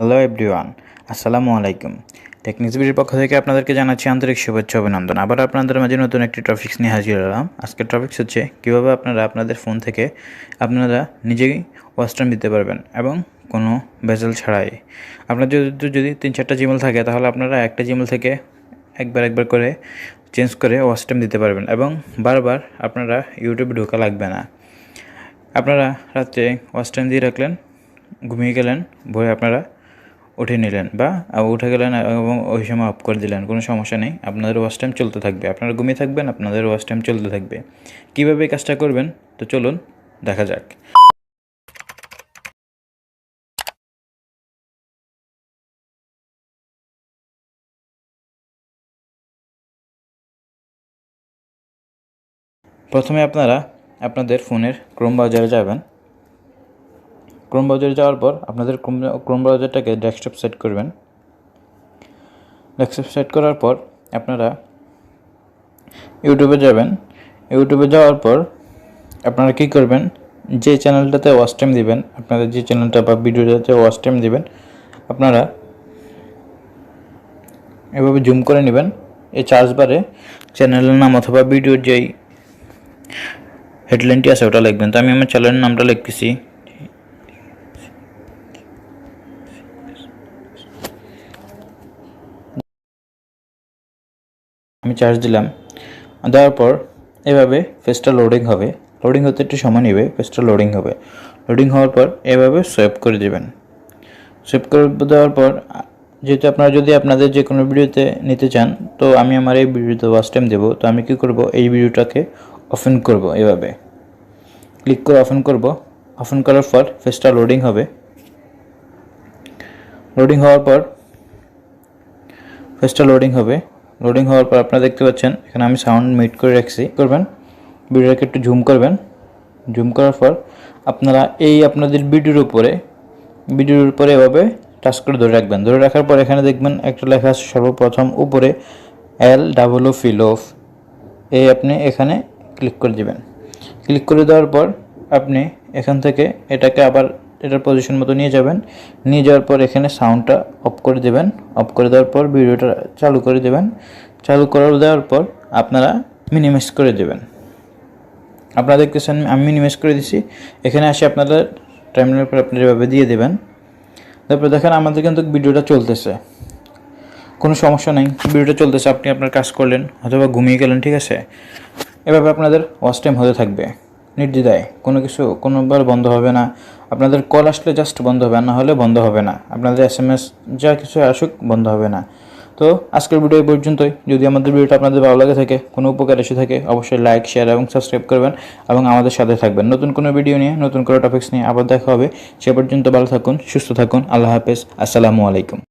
Hello everyone আসসালামু আলাইকুম। Techniques বিডির পক্ষ থেকে আপনাদেরকে জানাচ্ছি আন্তরিক শুভেচ্ছা অভিনন্দন। আবার আপনাদের মাঝে নতুন একটি টপিক্স নিয়ে হাজির হলাম। আজকের টপিক্স হচ্ছে কীভাবে আপনারা আপনাদের ফোন থেকে আপনারা নিজেই ওয়াস্টার্ন দিতে পারবেন এবং কোনো ভেজেল ছাড়াই। আপনার যদি যদি তিন চারটা জিমেল থাকে, তাহলে আপনারা একটা জিমেল থেকে একবার একবার করে চেঞ্জ করে ওয়াস্টার্ন দিতে পারবেন এবং বারবার আপনারা ইউটিউবে ঢোকা লাগবে না। আপনারা রাত্রে ওয়াচ টাইম দিয়ে রাখলেন, ঘুমিয়ে গেলেন, ভোরে আপনারা উঠে নিলেন বা উঠে গেলেন এবং ওই সময় অফ করে দিলেন, কোনো সমস্যা নেই। আপনাদের ওয়াচ টাইম চলতে থাকবে। আপনারা ঘুমিয়ে থাকবেন, আপনাদের ওয়াচ টাইম চলতে থাকবে। কীভাবে কাজটা করবেন? তো চলুন, দেখা যাক। প্রথমে আপনারা আপনাদের ফোনের ক্রোম ব্রাউজারে যাবেন। ক্রোম ব্রাউজারে যাওয়ার পর আপনাদের ক্রোম ব্রাউজারটাকে ডেস্কটপ সেট করবেন। ডেস্কটপ সেট করার পর আপনারা ইউটিউবে যাবেন। ইউটিউবে যাওয়ার পর আপনারা কী করবেন? যে চ্যানেলটাতে ওয়াচ টাইম দিবেন, আপনাদের যে চ্যানেলটা বা ভিডিওটাতে ওয়াচ টাইম দিবেন, আপনারা এভাবে জুম করে নেবেন। এই চার্জ বারে চ্যানেলের নাম অথবা ভিডিওর যেই হেডলাইনটি আছে ওটা লিখবেন। তো আমি আমার চ্যানেলের নামটা লিখতেছি। আমি চার্জ দিলাম। দেওয়ার পর এভাবে ফেসটা লোডিং হবে। লোডিং হতে একটু সময় নেবে ফেসটা লোডিং হবে। লোডিং হওয়ার পর এভাবে সোয়েপ করে দেবেন। সোয়েপ করে দেওয়ার পর, যেহেতু আপনারা যদি আপনাদের যে কোনো ভিডিওতে নিতে চান, তো আমি আমার এই ভিডিওতে ওয়াচ টাইম দেবো। তো আমি কি করব? এই ভিডিওটাকে অফেন করব এভাবে। ক্লিক করে ওপেন করব। ওপেন করার পর ফেসটা লোডিং হবে। লোডিং হওয়ার পর ফেসটা লোডিং হবে। লোডিং হওয়ার পর আপনারা দেখতে পাচ্ছেন, এখানে আমি সাউন্ড মিট করে রাখছি। করবেন, ভিডিওটাকে একটু জুম করবেন। জুম করার পর আপনারা এই আপনাদের ভিডিওর উপরে ভিডিওর উপরে এভাবে টাচ করে ধরে রাখবেন। ধরে রাখার পর এখানে দেখবেন একটা লেখা আছে, সর্বপ্রথম উপরে এল ডাবল ও ফিল অফ এই আপনি এখানে ক্লিক করে দেবেন। ক্লিক করে দেওয়ার পর আপনি এখান থেকে এটাকে আবার এটার পজিশন মতো নিয়ে যাবেন। নিয়ে যাওয়ার পর এখানে সাউন্ডটা অফ করে দেবেন। অফ করে দেওয়ার পর ভিডিওটা চালু করে দেবেন। চালু করে দেওয়ার পর আপনারা মিনিমাইজ করে দেবেন। আপনারা দেখতেছেন আমি মিনিমাইজ করে দিছি। এখানে আসে আপনাদের টাইমের উপর আপনারা এভাবে দিয়ে দেবেন। তারপরে দেখেন আমাদের কিন্তু ভিডিওটা চলতেছে। কোনো সমস্যা নেই। ভিডিওটা চলতেছে, আপনি আপনার কাজ করলেন অথবা ঘুমিয়ে গেলেন, ঠিক আছে? এভাবে আপনাদের ওয়াচ টাইম হতে থাকবে। নির্দ্বিধায়। কোনো কিছু কোনোবার বন্ধ হবে না। আপনাদের কল আসলে জাস্ট বন্ধ হবে না হলে বন্ধ হবে না। আপনাদের এস এম এস যা কিছু আসুক বন্ধ হবে না। তো আজকের ভিডিও পর্যন্তই। যদি আমাদের ভিডিওটা আপনাদের ভালো লাগে থাকে, কোনো উপকার এসে থাকে, অবশ্যই লাইক শেয়ার এবং সাবস্ক্রাইব করবেন এবং আমাদের সাথে থাকবেন। নতুন কোনো ভিডিও নিয়ে, নতুন কোনো টপিক্স নিয়ে আবার দেখা হবে। সে পর্যন্ত ভালো থাকুন, সুস্থ থাকুন। আল্লাহ হাফেজ। আসসালামু আলাইকুম।